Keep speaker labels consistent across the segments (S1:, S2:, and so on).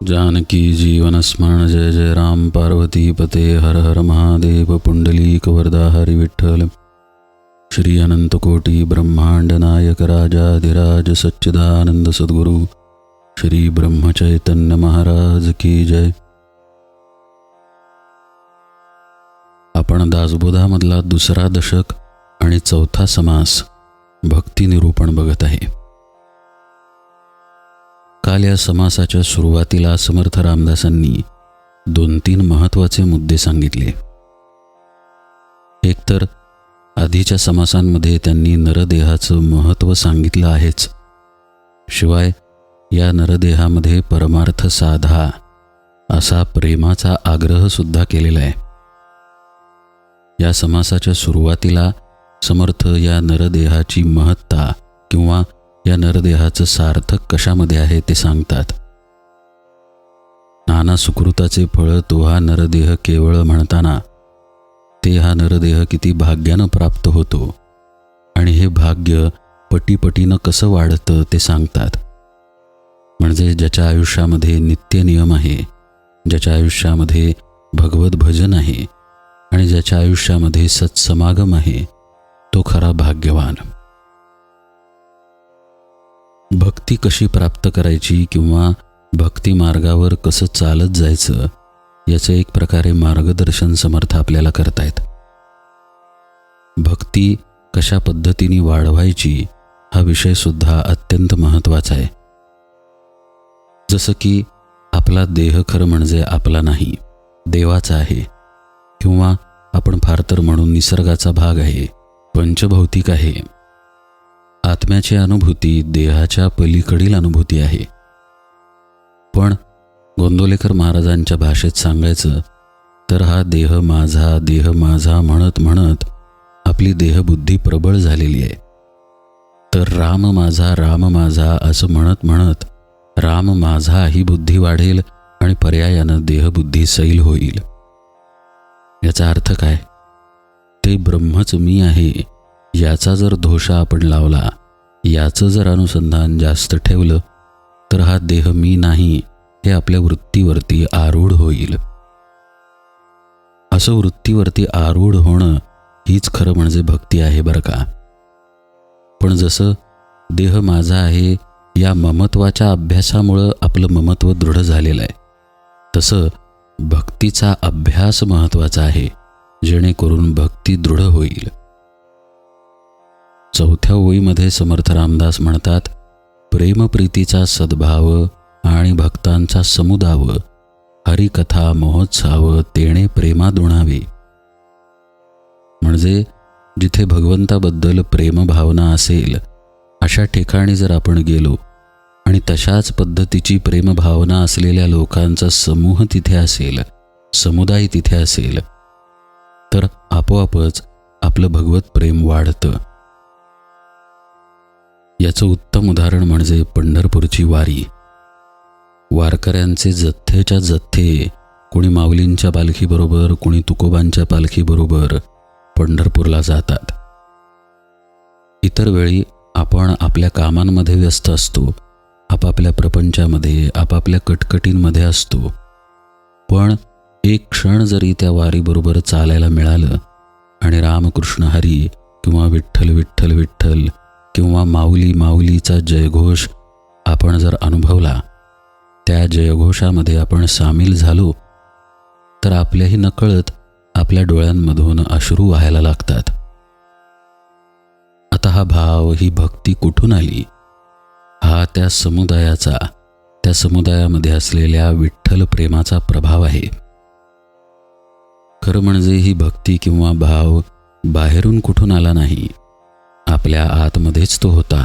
S1: जानकी जीवनस्मरण जय जय राम पार्वती पते हर हर महादेव पुंडलीक वरदा हरी विठ्ठल। श्री अनंतकोटी ब्रह्मांड नायक राजाधिराज सच्चिदानंद सद्गुरु श्री ब्रह्मचैतन्य महाराज की जय। आपण दासबोधामधला दुसरा दशक आणि चौथा समास भक्ती निरूपण बघत आहे. काल या समासाच्या सुरुवातीला समर्थ रामदासांनी दोन तीन महत्त्वाचे मुद्दे सांगितले. एकतर आधीच्या समासांमध्ये त्यांनी नरदेहाचं महत्त्व सांगितलं आहेच. शिवाय या नरदेहामध्ये परमार्थ साधा असा प्रेमाचा आग्रह सुद्धा केलेला आहे. या समासाच्या सुरुवातीला समर्थ या नरदेहाची महत्ता किंवा या नरदेहाचं सार्थक कशामध्ये आहे ते सांगतात. नाना सुकृताचे फळ तो हा नरदेह केवळ म्हणताना ते हा नरदेह किती भाग्यानं प्राप्त होतो आणि हे भाग्य पटीपटीनं कसं वाढतं ते सांगतात. म्हणजे ज्याच्या आयुष्यामध्ये नित्य नियम आहे ज्याच्या आयुष्यामध्ये भगवत भजन आहे आणि ज्याच्या आयुष्यामध्ये सत्समागम आहे तो खरा भाग्यवान. भक्ती कशी प्राप्त करायची किंवा भक्ती मार्गावर कसं चालत जायचं याचं एक प्रकारे मार्गदर्शन समर्थ आपल्याला करतायत. भक्ती कशा पद्धतीने वाढवायची हा विषय सुद्धा अत्यंत महत्त्वाचा आहे. जसं की आपला देह खरं म्हणजे आपला नाही देवाचा आहे किंवा आपण फार तर म्हणून निसर्गाचा भाग आहे पंचभौतिक आहे. आत्म्याची अनुभूती देहाच्या पलीकडील अनुभूती आहे. पण गोंदोलेकर महाराजांच्या भाषेत सांगायचं तर हा देह माझा देह माझा म्हणत म्हणत आपली देहबुद्धी प्रबळ झालेली आहे. तर राम माझा राम माझा असं म्हणत म्हणत राम माझा ही बुद्धी वाढेल आणि पर्यायानं देहबुद्धी सैल होईल. याचा अर्थ काय? ते ब्रह्मच मी आहे याचा जर धोषा आपण लावला याचं जर अनुसंधान जास्त ठेवलं तर हा देह मी नाही हे आपल्या वृत्तीवरती आरूढ होईल. असं वृत्तीवरती आरूढ होणं हीच खरं म्हणजे भक्ती आहे बरं का? पण जसं देह माझा आहे या ममत्वाच्या अभ्यासामुळं आपलं ममत्व दृढ झालेलं आहे तसं भक्तीचा अभ्यास महत्त्वाचा आहे जेणेकरून भक्ती दृढ होईल. चौथ्या ओळीमध्ये समर्थ रामदास म्हणतात प्रेमप्रीतीचा सद्भाव आणि भक्तांचा समुदाव हरिकथा महोत्साव तेणे प्रेमा दुणावे म्हणजे जिथे भगवंताबद्दल प्रेमभावना असेल अशा ठिकाणी जर आपण गेलो आणि तशाच पद्धतीची प्रेमभावना असलेल्या लोकांचा समूह तिथे असेल समुदाय तिथे असेल तर आपोआपच आपलं भगवत प्रेम वाढतं. याचं उत्तम उदाहरण म्हणजे पंढरपूरची वारी. वारकऱ्यांचे जथ्थेच्या जथ्थे कोणी माऊलींच्या पालखीबरोबर कोणी तुकोबांच्या पालखीबरोबर पंढरपूरला जातात. इतर वेळी आपण आपल्या कामांमध्ये व्यस्त असतो आपापल्या प्रपंचामध्ये आपापल्या कटकटींमध्ये असतो. पण एक क्षण जरी त्या वारीबरोबर चालायला मिळालं आणि रामकृष्ण हरी किंवा विठ्ठल विठ्ठल विठ्ठल किंवा माऊली माऊलीचा जयघोष आपण जर अनुभवला त्या जयघोषामध्ये आपण सामील झालो तर आपल्याही नकळत आपल्या डोळ्यांमधून अश्रू व्हायला लागतात. आता हा भाव ही भक्ती कुठून आली? हा त्या समुदायाचा त्या समुदायामध्ये असलेल्या विठ्ठल प्रेमाचा प्रभाव आहे. खरं म्हणजे ही भक्ती किंवा भाव बाहेरून कुठून आला नाही? आपल्या आतमध्येच तो होता.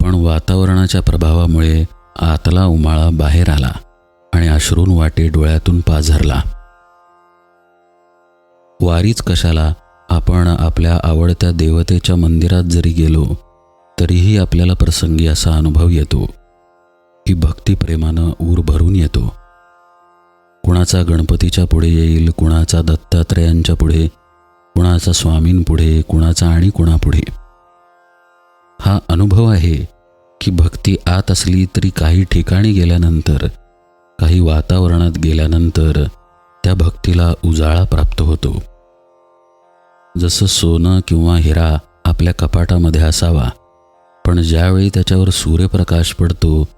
S1: पण वातावरणाच्या प्रभावामुळे आतला उमाळा बाहेर आला आणि अश्रून वाटे डोळ्यातून पाझरला. वारीच कशाला आपण आपल्या आवडत्या देवतेच्या मंदिरात जरी गेलो तरीही आपल्याला प्रसंगी असा अनुभव येतो की भक्तिप्रेमानं ऊर भरून येतो. कुणाचा गणपतीच्या पुढे येईल कुणाचा दत्तात्रयांच्या पुढे कुणाचा स्वामींपुढे कुणाचा आणि कुणापुढे. हा अनुभव आहे की भक्ती आत असली तरी काही ठिकाणी गेल्यानंतर काही वातावरणात गेल्यानंतर त्या भक्तीला उजाळा प्राप्त होतो. जसं सोनं किंवा हिरा आपल्या कपाटामध्ये असावा पण ज्यावेळी त्याच्यावर सूर्यप्रकाश पडतो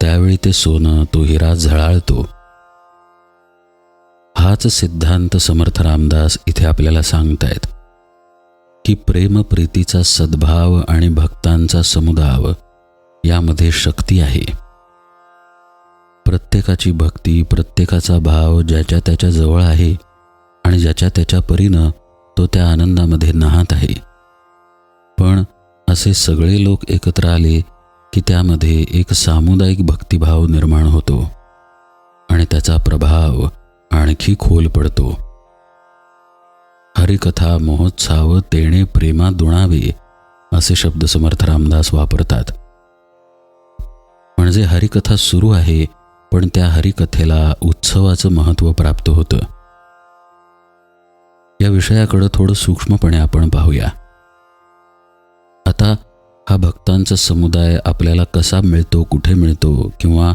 S1: त्यावेळी ते सोनं तो हिरा झळाळतो. हाच सिद्धांत समर्थ रामदास इथे आपल्याला सांगतायत की प्रेम प्रीतीचा सद्भाव आणि भक्तांचा समुदाव यामध्ये शक्ती आहे. प्रत्येकाची भक्ती प्रत्येकाचा भाव ज्याच्या त्याच्याजवळ आहे आणि ज्याच्या त्याच्या परीनं तो त्या आनंदामध्ये नाहत आहे. पण असे सगळे लोक एकत्र आले की त्यामध्ये एक सामुदायिक भक्तिभाव निर्माण होतो आणि त्याचा प्रभाव आणखी खोल पडतो. हरिकथा महोत्साव तेणे प्रेमा दुणावे असे शब्द समर्थ रामदास वापरतात. म्हणजे हरिकथा सुरू आहे पण त्या हरिकथेला उत्सवाचं महत्त्व प्राप्त होतं. या विषयाकडं थोडं सूक्ष्मपणे आपण पाहूया. आता हा भक्तांचा समुदाय आपल्याला कसा मिळतो कुठे मिळतो किंवा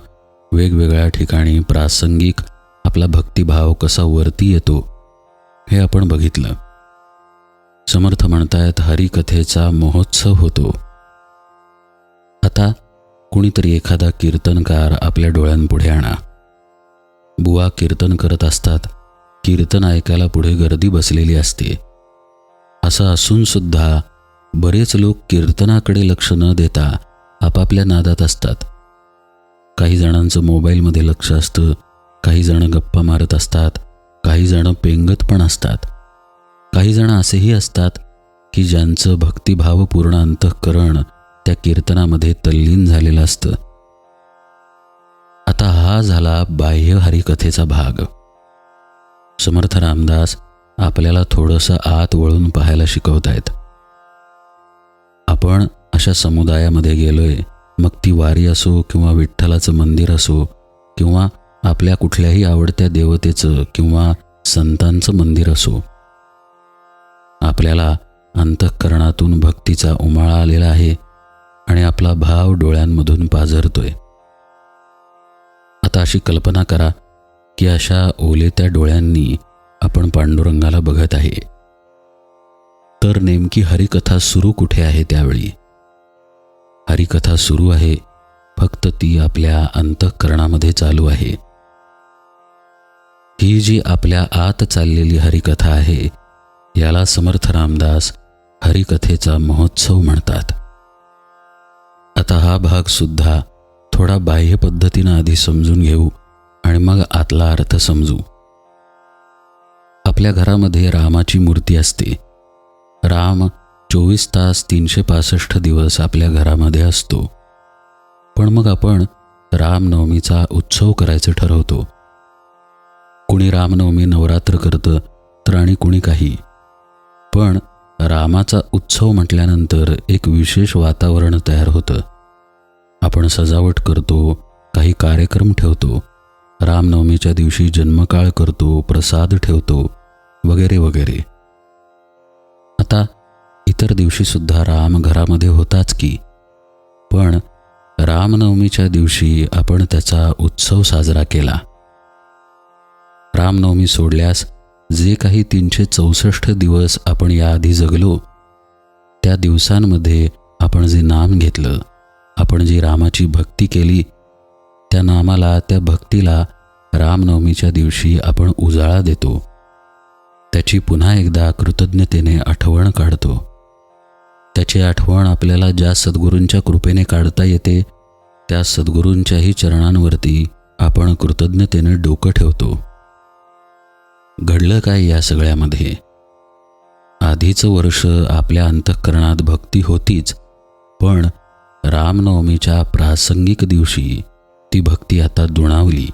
S1: वेगवेगळ्या ठिकाणी प्रासंगिक आपला भक्तिभाव कसा वरती येतो हे आपण बघितलं. समर्थ म्हणतायत हरिकथेचा महोत्सव होतो. आता कुणीतरी एखादा कीर्तनकार आपल्या डोळ्यांपुढे आणा. बुवा कीर्तन करत असतात कीर्तन ऐकायला पुढे गर्दी बसलेली असते. असं असून सुद्धा बरेच लोक कीर्तनाकडे लक्ष न देता आपापल्या नादात असतात. काही जणांचं मोबाईलमध्ये लक्ष असतं काही जण गप्पा मारत असतात काही जण पेंगत पण असतात. काही जण असेही असतात की ज्यांचं भक्तिभावपूर्ण अंतःकरण त्या कीर्तनामध्ये तल्लीन झालेलं असतं. आता हा झाला बाह्य हरिकथेचा भाग. समर्थ रामदास आपल्याला थोडंसं आत वळून पाहायला शिकवतायत. आपण अशा समुदायामध्ये गेलोय मग ती वारी असो किंवा विठ्ठलाचं मंदिर असो किंवा आपल्या कुठल्याही आवडत्या देवतेचं किंवा संतांचं मंदिर असो. आपल्याला अंतःकरणातून भक्तीचा उमाळा आलेला आहे आणि आपला भाव डोळ्यांमधून पाझरतोय. आता अशी कल्पना करा की अशा ओलेत्या डोळ्यांनी आपण पांडुरंगाला बघत आहे. तर नेमकी हरिकथा सुरू कुठे आहे त्यावेळी? हरिकथा सुरू आहे फक्त ती आपल्या अंतःकरणामध्ये चालू आहे. ही जी आपल्या आत चाललेली हरिकथा आहे याला समर्थ रामदास हरिकथेचा महोत्सव म्हणतात. आता हा भाग सुद्धा थोडा बाह्य पद्धतीनं आधी समजून घेऊ आणि मग आतला अर्थ समजू. आपल्या घरामध्ये रामाची मूर्ती असते. राम चोवीस तास तीनशे पासष्ट दिवस आपल्या घरामध्ये असतो. पण मग आपण रामनवमीचा उत्सव करायचं ठरवतो. कुणी रामनवमी नवरात्र करतं तर आणि कुणी काही. पण रामाचा उत्सव म्हटल्यानंतर एक विशेष वातावरण तयार होतं. आपण सजावट करतो काही कार्यक्रम ठेवतो रामनवमीच्या दिवशी जन्मकाळ करतो प्रसाद ठेवतो वगैरे वगैरे. आता इतर दिवशीसुद्धा राम घरामध्ये होताच की. पण रामनवमीच्या दिवशी आपण त्याचा उत्सव साजरा केला. रामनवमी सोडल्यास जे काही तीनशे चौसष्ट दिवस आपण याआधी जगलो त्या दिवसांमध्ये आपण जे नाम घेतलं आपण जी रामाची भक्ती केली त्या नामाला त्या भक्तीला रामनवमीच्या दिवशी आपण उजाळा देतो. त्याची पुन्हा एकदा कृतज्ञतेने आठवण काढतो. त्याची आठवण आपल्याला ज्या सद्गुरूंच्या कृपेने काढता येते त्या सद्गुरूंच्याही चरणांवरती आपण कृतज्ञतेने डोकं ठेवतो. घडलं काय या सगळ्यामध्ये? आधीचं वर्ष आपल्या अंतःकरणात भक्ती होतीच पण रामनवमीच्या प्रासंगिक दिवशी ती भक्ती आता दुणावली.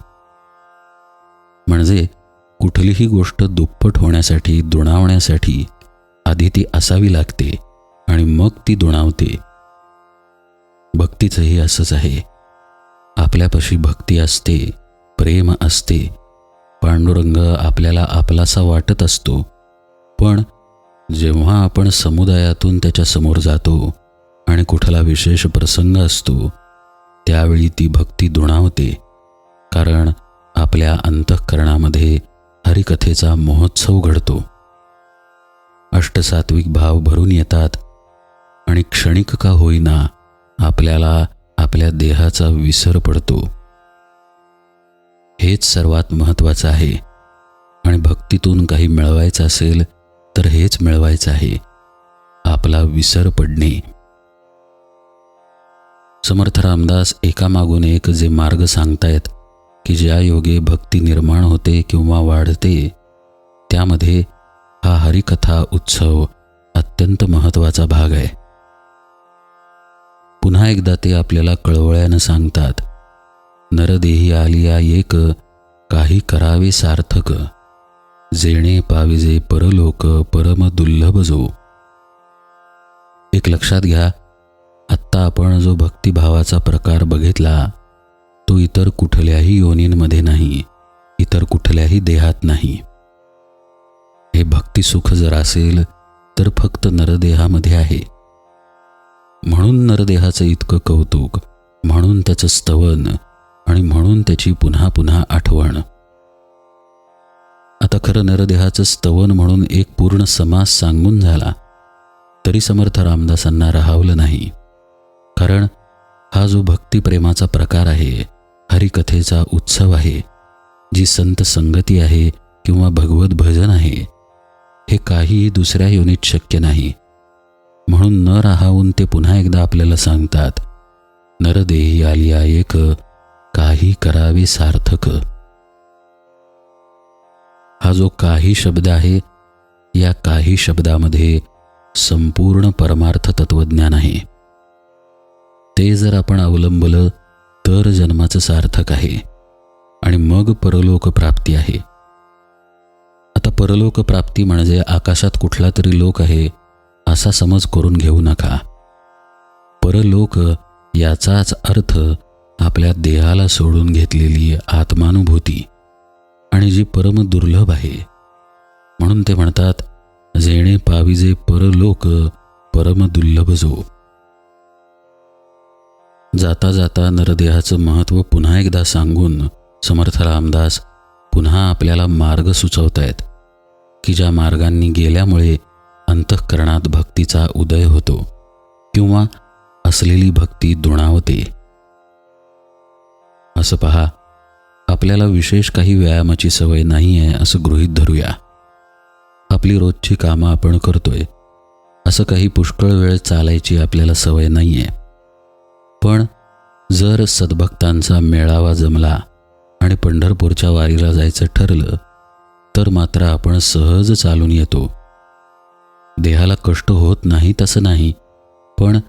S1: म्हणजे कुठलीही गोष्ट दुप्पट होण्यासाठी दुणावण्यासाठी आधी ती असावी लागते आणि मग ती दुणावते. भक्तीचंही असंच आहे. आपल्यापाशी भक्ती असते प्रेम असते पांडुरंग आपल्याला आपलासा वाटत असतो. पण जेव्हा आपण समुदायातून त्याच्यासमोर जातो आणि कुठला विशेष प्रसंग असतो त्यावेळी ती भक्ती दुणावते. कारण आपल्या अंतःकरणामध्ये हरिकथेचा महोत्सव घडतो. अष्टसात्विक भाव भरून येतात आणि क्षणिक का होईना आपल्याला आपल्या देहाचा विसर पडतो. हेच सर्वात महत्त्वाचं आहे. आणि भक्तीतून काही मिळवायचं असेल तर हेच मिळवायचं आहे. आपला विसर पडणे. समर्थ रामदास एकामागून एक जे मार्ग सांगतायत की ज्या योगे भक्ती निर्माण होते किंवा वाढते त्यामध्ये हा हरिकथा उत्सव अत्यंत महत्त्वाचा भाग आहे. पुन्हा एकदा ते आपल्याला कळवळ्यानं सांगतात नरदेही आलिया एक काही करावे सार्थक. जेणे पाविजे परलोक परम दुर्लभ जो. एक लक्षात घ्या आत्ता आपण जो भक्तिभावाचा प्रकार बघितला तो इतर कुठल्याही योनींमध्ये नाही इतर कुठल्याही देहात नाही. हे भक्तिसुख जर असेल तर फक्त नरदेहामध्ये आहे. म्हणून नरदेहाचं इतकं कौतुक म्हणून त्याचं स्तवन आणि म्हणून त्याची पुन्हा पुन्हा आठवण. आता खरं नरदेहाचं स्तवन म्हणून एक पूर्ण समास सांगून झाला तरी समर्थ रामदासांना राहावलं नाही. कारण हा जो भक्तिप्रेमाचा प्रकार आहे हरिकथेचा उत्सव आहे जी संत संगती आहे किंवा भगवत भजन आहे हे काहीही दुसऱ्या योनीत शक्य नाही. म्हणून न राहावून ते पुन्हा एकदा आपल्याला सांगतात नरदेही आलिया एक काही करावे सार्थक. हा जो काही शब्द आहे या काही शब्दामध्ये संपूर्ण परमार्थ तत्वज्ञान आहे. ते जर आपण अवलंबलं तर जन्माचं सार्थक आहे आणि मग परलोक प्राप्ती आहे. आता परलोक प्राप्ती म्हणजे आकाशात कुठला तरी लोक आहे असा समज करून घेऊ नका. परलोक याचाच अर्थ आपल्या देहाला सोडून घेतलेली आत्मानुभूती आणि जी परम दुर्लभ आहे. म्हणून ते म्हणतात जेणे पाविजे परलोक परम दुर्लभ जो. जाता जाता नरदेहाचं महत्त्व पुन्हा एकदा सांगून समर्थ रामदास पुन्हा आपल्याला मार्ग सुचवतायत की ज्या मार्गांनी गेल्यामुळे अंतःकरणात भक्तीचा उदय होतो किंवा असलेली भक्ती दुणावते. असं पहा आपल्याला विशेष काही व्यायामाची सवय नाही आहे असं गृहीत धरूया. आपली रोजची कामं आपण करतोय असं काही पुष्कळ वेळ चालायची आपल्याला सवय नाही आहे पण जर सद्भक्तांचा मेळावा जमला आणि पंढरपूरच्या वारीला जायचं ठरलं तर मात्र आपण सहज चालून येतो. देहाला कष्ट होत नाही तसं नाही पण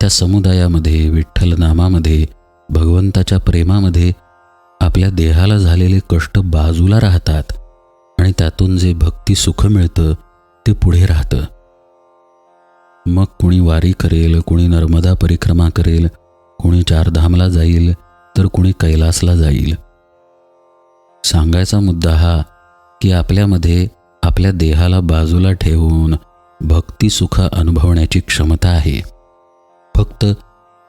S1: त्या समुदायामध्ये विठ्ठल नामामध्ये भगवंताच्या प्रेमामध्ये आपल्या देहाला झालेले कष्ट बाजूला राहतात आणि त्यातून जे भक्ती सुख मिळतं ते पुढे राहतं. मग कुणी वारी करेल कुणी नर्मदा परिक्रमा करेल कुणी चारधामला जाईल तर कुणी कैलासला जाईल. सांगायचा मुद्दा हा की आपल्यामध्ये आपल्या देहाला बाजूला ठेवून भक्तिसुख अनुभवण्याची क्षमता आहे. फक्त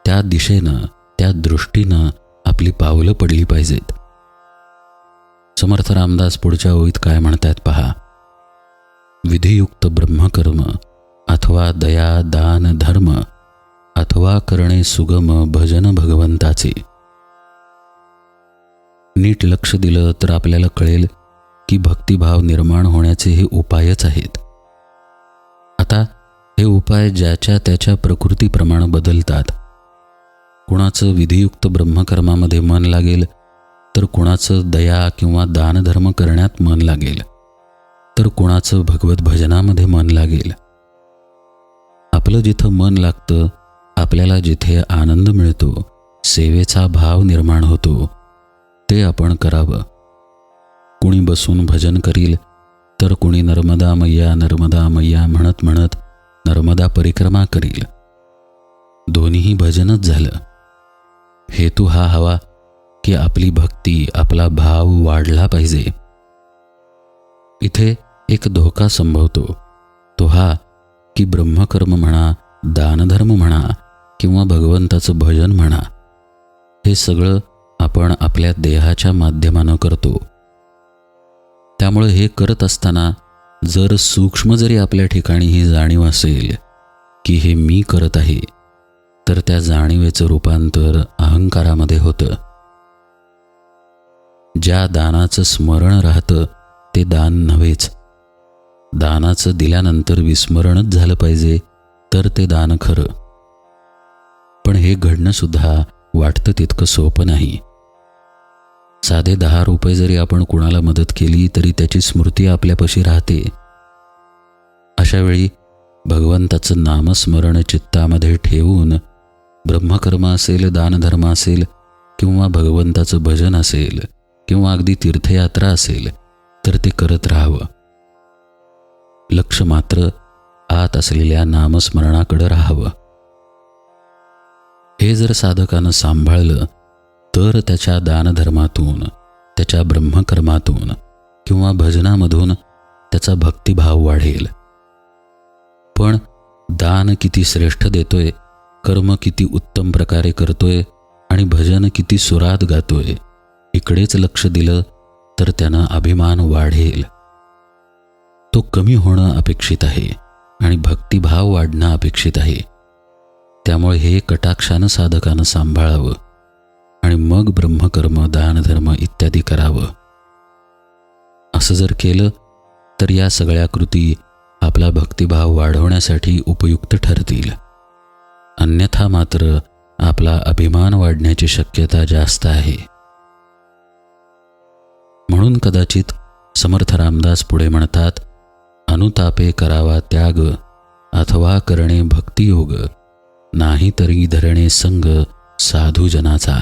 S1: त्या दिशेनं त्या दृष्टीनं आपली पावलं पडली पाहिजेत. समर्थ रामदास पुढच्या ओळीत काय म्हणतात पहा? विधियुक्त ब्रह्मकर्म अथवा दया दान धर्म अथवा करणे सुगम भजन भगवंताचे. नीट लक्ष दिलं तर आपल्याला कळेल की भक्तिभाव निर्माण होण्याचे हे उपायच आहेत. आता हे उपाय ज्याच्या त्याच्या प्रकृतीप्रमाणे बदलतात. कुणाचं विधियुक्त ब्रह्मकर्मामध्ये मन लागेल तर कुणाचं दया किंवा दानधर्म करण्यात मन लागेल तर कुणाचं भगवत भजनामध्ये मन लागेल. आपलं जिथं मन लागतं आपल्याला जिथे आनंद मिळतो सेवेचा भाव निर्माण होतो ते आपण करावं. कुणी बसून भजन करील तर कुणी नर्मदा मैया नर्मदा मैया म्हणत म्हणत नर्मदा परिक्रमा करील. दोन्हीही भजनच झालं. हेतू हा हवा की आपली भक्ती आपला भाव वाढला पाहिजे. इथे एक धोका संभवतो. तो हा की ब्रह्मकर्म म्हणा दानधर्म म्हणा किंवा भगवंताचं भजन म्हणा हे सगळं आपण आपल्या देहाच्या माध्यमानं करतो. त्यामुळे हे करत असताना जर सूक्ष्म जरी आपल्या ठिकाणी ही जाणीव असेल की हे मी करत आहे तर त्या जाणीवेचं रूपांतर अहंकारामध्ये होतं. ज्या दानाचं स्मरण राहतं ते दान नव्हेच. दानाचं दिल्यानंतर विस्मरणच झालं पाहिजे तर ते दान खरं. पण हे घडणं सुद्धा वाटतं तितकं सोपं नाही. साधे दहा रुपये जरी आपण कुणाला मदत केली तरी त्याची स्मृती आपल्यापाशी राहते. अशा वेळी भगवंताचं नामस्मरण चित्तामध्ये ब्रह्मकर्म असेल दानधर्म असेल किंवा भगवंताचं भजन असेल किंवा अगदी तीर्थयात्रा असेल तर ते करत राहावं. लक्ष मात्र आत असलेल्या नामस्मरणाकडे राहावं. हे जर साधकानं सांभाळलं तर त्याच्या दानधर्मातून त्याच्या ब्रह्मकर्मातून किंवा भजनामधून त्याचा भक्तिभाव वाढेल. पण दान किती श्रेष्ठ देतोय कर्म किती उत्तम प्रकारे करतोय आणि भजन किती सुरात गातोय इकडेच लक्ष दिलं तर त्यानं अभिमान वाढेल. तो कमी होणं अपेक्षित आहे आणि भक्तिभाव वाढणं अपेक्षित आहे. त्यामुळे हे कटाक्षानं साधकानं सांभाळावं आणि मग ब्रह्मकर्म दानधर्म इत्यादी करावं. असं जर केलं तर या सगळ्या कृती आपला भक्तिभाव वाढवण्यासाठी उपयुक्त ठरतील. अन्यथा मात्र आपला अभिमान वाढण्याची शक्यता जास्त आहे. म्हणून कदाचित समर्थ रामदास पुढे म्हणतात अनुतापे करावा त्याग अथवा करणे भक्तियोग नाही तरी धरणे संग साधूजनाचा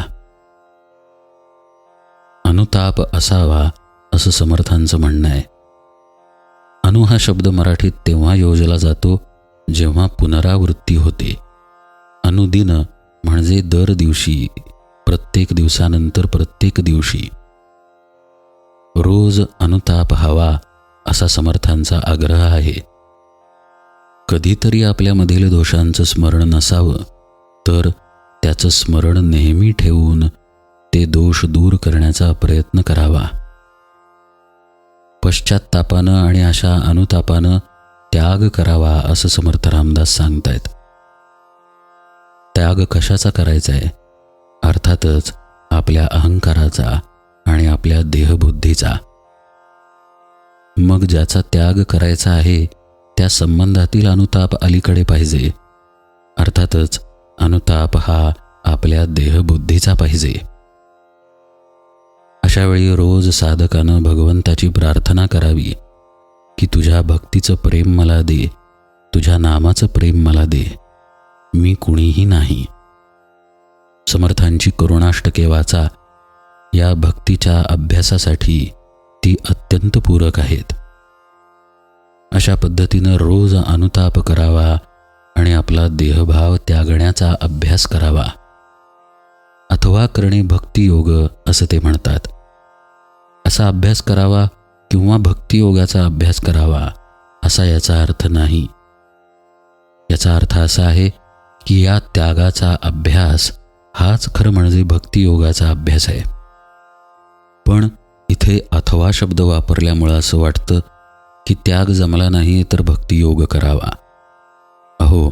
S1: अनुताप असावा असं समर्थांचं म्हणणं आहे. अनु हा शब्द मराठीत तेव्हा योजला जातो जेव्हा पुनरावृत्ती होते. अनुदिन म्हणजे दर दिवशी प्रत्येक दिवसानंतर प्रत्येक दिवशी. रोज अनुताप हवा असा समर्थांचा आग्रह आहे. कधीतरी आपल्यामधील दोषांचं स्मरण नसावं तर त्याचं स्मरण नेहमी ठेवून ते दोष दूर करण्याचा प्रयत्न करावा. पश्चात्तापानं आणि अशा अनुतापानं त्याग करावा असं समर्थ रामदास सांगतायत. त्याग कशाचा करायचा आहे? अर्थातच आपल्या अहंकाराचा आणि आपल्या देहबुद्धीचा. मग ज्याचा त्याग करायचा आहे त्या संबंधातील अनुताप अलीकडे पाहिजे. अर्थातच अनुताप हा आपल्या देहबुद्धीचा पाहिजे. अशावेळी रोज साधकानं भगवंताची प्रार्थना करावी की तुझ्या भक्तीचं प्रेम मला दे तुझ्या नामाचं प्रेम मला दे. मी कुणीही नाही. समर्थांची करुणाष्टके वाचा या भक्तीच्या अभ्यासासाठी ती अत्यंत पूरक आहेत. अशा पद्धतीनं रोज अनुताप करावा आणि आपला देहभाव त्यागण्याचा अभ्यास करावा. अथवा करणे भक्तियोग असं ते म्हणतात. असा अभ्यास करावा किंवा भक्तियोगाचा अभ्यास करावा असा याचा अर्थ नाही. याचा अर्थ असा आहे की या त्यागाचा अभ्यास हाच खरं म्हणजे भक्तियोगाचा अभ्यास आहे. पण इथे अथवा शब्द वापरल्यामुळं असं वाटतं की त्याग जमला नाही तर भक्तियोग करावा. अहो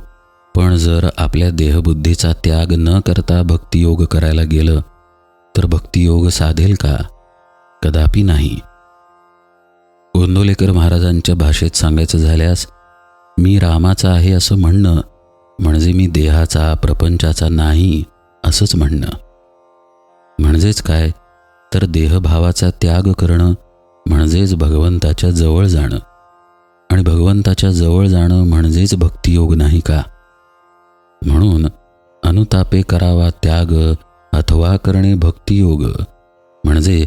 S1: पण जर आपल्या देहबुद्धीचा त्याग न करता भक्तियोग करायला गेलं तर भक्तियोग साधेल का? कदापि नाही. गोंदोलेकर महाराजांच्या भाषेत सांगायचं झाल्यास मी रामाचा आहे असं म्हणणं म्हणजे मी देहाचा प्रपंचाचा नाही असंच म्हणणं. म्हणजेच काय? तर देहभावाचा त्याग करणं म्हणजेच भगवंताच्या जवळ जाणं. आणि भगवंताच्या जवळ जाणं म्हणजेच भक्तियोग नाही का? म्हणून अनुतापे करावा त्याग अथवा करणे भक्तियोग. म्हणजे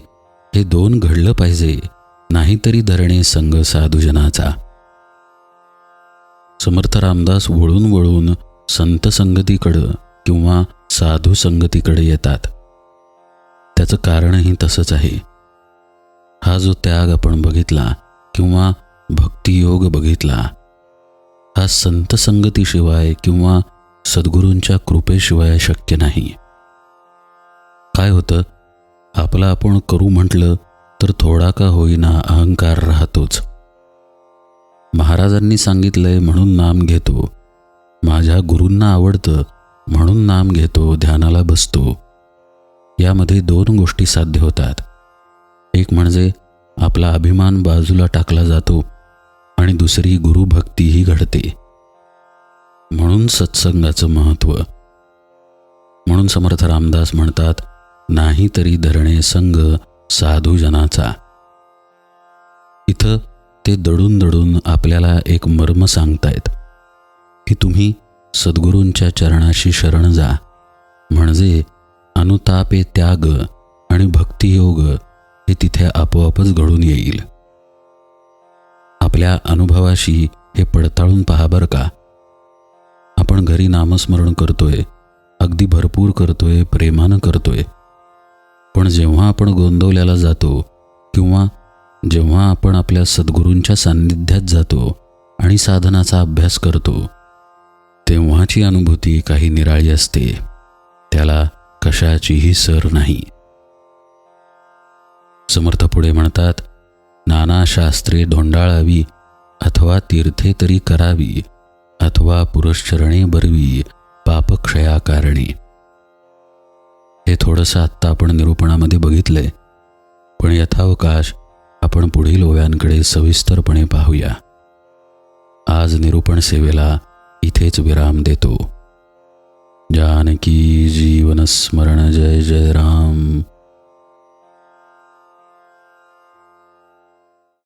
S1: हे दोन घडलं पाहिजे नाहीतरी धरणे संघ साधुजनाचा. समर्थ रामदास वळून वळून संत संगतीकडं किंवा साधू संगतीकडे येतात. त्याचं कारणही तसंच आहे. हा जो त्याग आपण बघितला किंवा भक्तियोग बघितला हा संत संगतीशिवाय किंवा सद्गुरूंच्या कृपेशिवाय शक्य नाही. काय होतं? आपला आपण करू म्हटलं तर थोडा का होईना अहंकार राहतोच. महाराजांनी सांगितलंय म्हणून नाम घेतो. माझ्या गुरूंना आवडतं म्हणून नाम घेतो ध्यानाला बसतो. यामध्ये दोन गोष्टी साध्य होतात. एक म्हणजे आपला अभिमान बाजूला टाकला जातो आणि दुसरी गुरुभक्तीही घडते. म्हणून सत्संगाचं महत्त्व. म्हणून समर्थ रामदास म्हणतात नाही तरी धरणे संघ साधूजनाचा इथं ते दडून दडून आपल्याला एक मर्म सांगतायत की तुम्ही सद्गुरूंच्या चरणाशी शरण जा. म्हणजे अनुतापे त्याग आणि भक्तियोग हे तिथे आपोआपच घडून येईल. आपल्या अनुभवाशी हे पडताळून पहा बरं का. आपण घरी नामस्मरण करतोय अगदी भरपूर करतोय प्रेमानं करतोय. पण जेव्हा आपण गोंदवल्याला जातो किंवा जेव्हा आपण आपल्या सद्गुरूंच्या सान्निध्यात जातो आणि साधनाचा अभ्यास करतो तेव्हाची अनुभूती काही निराळी असते. त्याला कशाचीही सर नाही. समर्थ पुढे म्हणतात नाना शास्त्रे धोंडाळावी अथवा तीर्थे तरी करावी अथवा पुरश्चरणे बरवी पापक्षयाकारणे हे थोडंसं आत्ता आपण निरूपणामध्ये बघितलंय पण यथावकाश आपण पुढील ओव्यांकडे सविस्तरपणे पाहूया. आज निरूपण सेवेला इथेच विराम देतो. जानकी जीवन स्मरण जय जय राम.